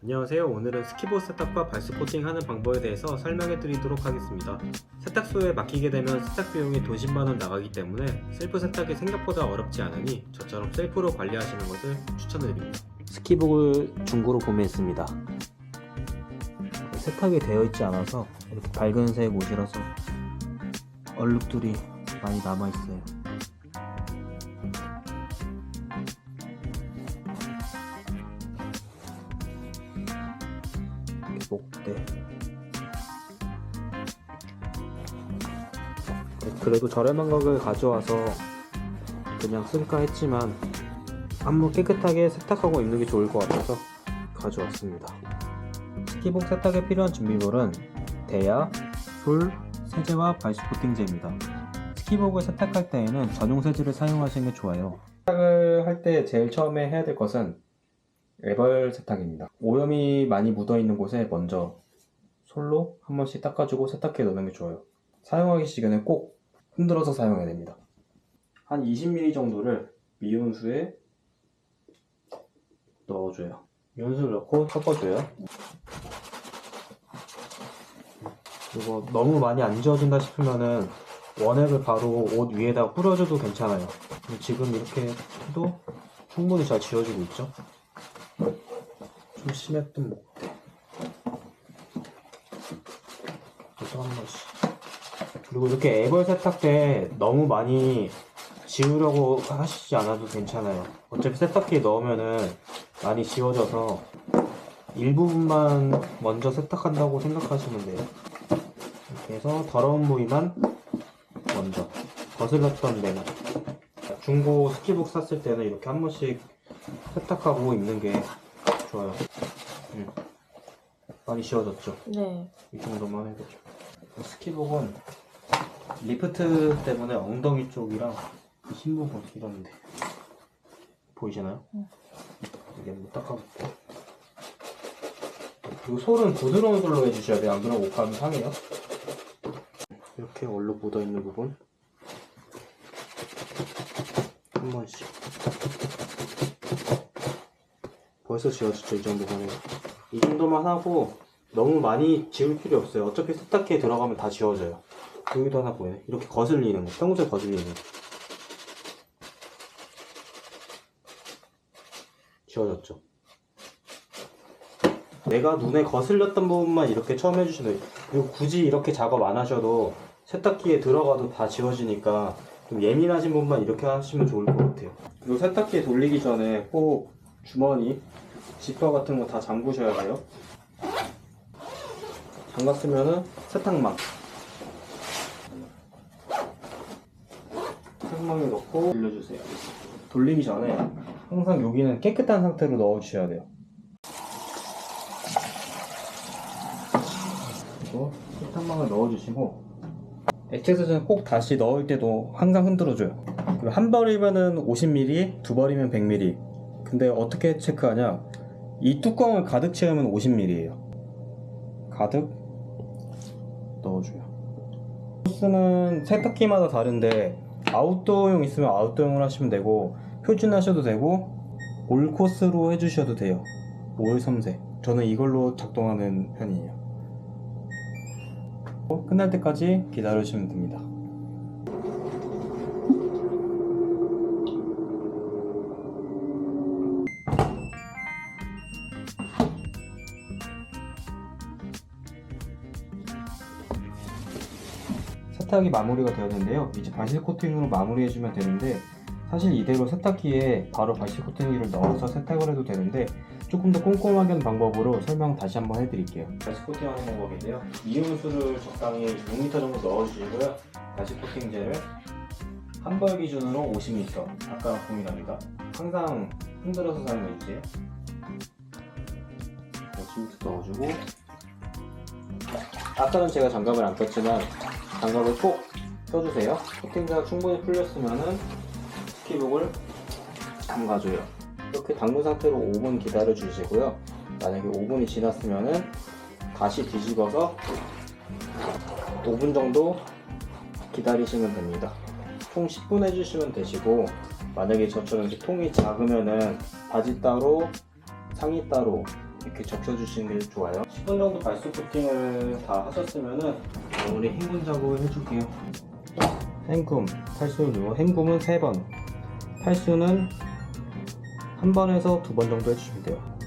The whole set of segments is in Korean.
안녕하세요. 오늘은 스키보 세탁과 발수 코팅하는 방법에 대해서 설명해 드리도록 하겠습니다. 세탁소에 맡기게 되면 세탁 비용이 돈 10만원 나가기 때문에 셀프 세탁이 생각보다 어렵지 않으니 저처럼 셀프로 관리하시는 것을 추천드립니다. 스키복을 중고로 구매했습니다. 세탁이 되어 있지 않아서 이렇게 밝은색 옷이라서 얼룩들이 많이 남아 있어요. 목대. 네, 그래도 저렴한 가격에 가져와서 그냥 쓸까 했지만 한번 깨끗하게 세탁하고 입는 게 좋을 것 같아서 가져왔습니다. 스키복 세탁에 필요한 준비물은 대야, 솔, 세제와 발수 코팅제입니다. 스키복을 세탁할 때에는 전용 세제를 사용하시는 게 좋아요. 세탁을 할 때 제일 처음에 해야 될 것은 애벌 세탁입니다. 오염이 많이 묻어 있는 곳에 먼저 솔로 한 번씩 닦아주고 세탁기에 넣는 게 좋아요. 사용하기 시간에 꼭 흔들어서 사용해야 됩니다. 한 20ml 정도를 미온수에 넣어줘요. 미온수를 넣고 섞어줘요. 그리고 너무 많이 안 지워진다 싶으면은 원액을 바로 옷 위에다 뿌려줘도 괜찮아요. 지금 이렇게 해도 충분히 잘 지워지고 있죠. 좀 심했던 목대. 또한 번씩. 그리고 이렇게 애벌 세탁 때 너무 많이 지우려고 하시지 않아도 괜찮아요. 어차피 세탁기에 넣으면은 많이 지워져서 일부분만 먼저 세탁한다고 생각하시면 돼요. 이렇게 해서 더러운 부위만 먼저 거슬렀던 데만 중고 스키복 샀을 때는 이렇게 한 번씩 세탁하고 입는 게 좋아요. 음. 많이 지워졌죠? 네. 이 정도만 해도 죠 스키복은 리프트 때문에 엉덩이 쪽이랑 이 흰부분 이런데 보이시나요? 응. 이게 못 닦아볼게요. 그리고 솔은 부드러운 솔로 해주셔야 돼요. 안 그러면 옷감이 상해요. 이렇게 얼룩 묻어있는 부분 한 번씩 벌써 지워졌죠 이 해요. 이 정도만 하고 너무 많이 지울 필요 없어요. 어차피 세탁기에 들어가면 다 지워져요. 여기도 하나 보이네. 이렇게 거슬리는 거. 평소에 거슬리는 거. 지워졌죠. 내가 눈에 거슬렸던 부분만 이렇게 처음 해주시면 돼요. 그리고 굳이 이렇게 작업 안 하셔도 세탁기에 들어가도 다 지워지니까 좀 예민하신 부분만 이렇게 하시면 좋을 것 같아요. 그리고 세탁기에 돌리기 전에 꼭 주머니, 지퍼 같은 거 다 잠그셔야 해요. 잠갔으면은 세탁망. 세탁망에 넣고 돌려주세요. 돌리기 전에 항상 여기는 깨끗한 상태로 넣어주셔야 돼요. 그리고 세탁망을 넣어주시고 액체 세제는 꼭 다시 넣을 때도 항상 흔들어줘요. 그리고 한 벌이면은 50ml 두 벌이면 100ml 근데 어떻게 체크하냐 이 뚜껑을 가득 채우면 50ml예요 가득 넣어줘요. 코스는 세탁기마다 다른데 아웃도어용 있으면 아웃도어용을 하시면 되고 표준 하셔도 되고 올 코스로 해주셔도 돼요. 올 섬세. 저는 이걸로 작동하는 편이에요. 끝날 때까지 기다려주시면 됩니다. 세탁이 마무리가 되었는데요. 이제 발실 코팅으로 마무리해주면 되는데 사실 이대로 세탁기에 바로 발실 코팅기를 넣어서 세탁을 해도 되는데 조금 더 꼼꼼하게 하는 방법으로 설명 다시 한번 해드릴게요. 발실 코팅하는 방법인데요. 이온수를 적당히 6리터 정도 넣어주시고요. 발실 코팅제를 한 벌 기준으로 50ml 아까랑 동일합니다. 항상 흔들어서 사용해주세요. 50ml 넣어주고 아까는 제가 장갑을 안 꼈지만 장갑을 꼭 껴주세요. 코팅제가 충분히 풀렸으면은 스키복을 담가줘요. 이렇게 담근 상태로 5분 기다려 주시고요. 만약에 5분이 지났으면은 다시 뒤집어서 5분 정도 기다리시면 됩니다. 총 10분 해주시면 되시고 만약에 저처럼 통이 작으면은 바지 따로 상의 따로 이렇게 적셔주시는 게 좋아요. 10분 정도 발수 코팅을 다 하셨으면은 마무리 헹굼 작업을 해줄게요. 헹굼, 탈수요. 헹굼은 3번, 탈수는 한 번에서 두 번 정도 해주시면 돼요.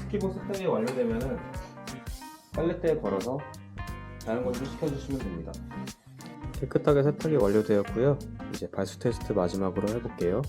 스키복 세탁이 완료되면은 빨랫대에 걸어서 다른 것좀 시켜주시면 됩니다. 깨끗하게 세탁이 완료되었고요. 이제 발수 테스트 마지막으로 해볼게요.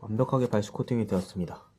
완벽하게 발수 코팅이 되었습니다.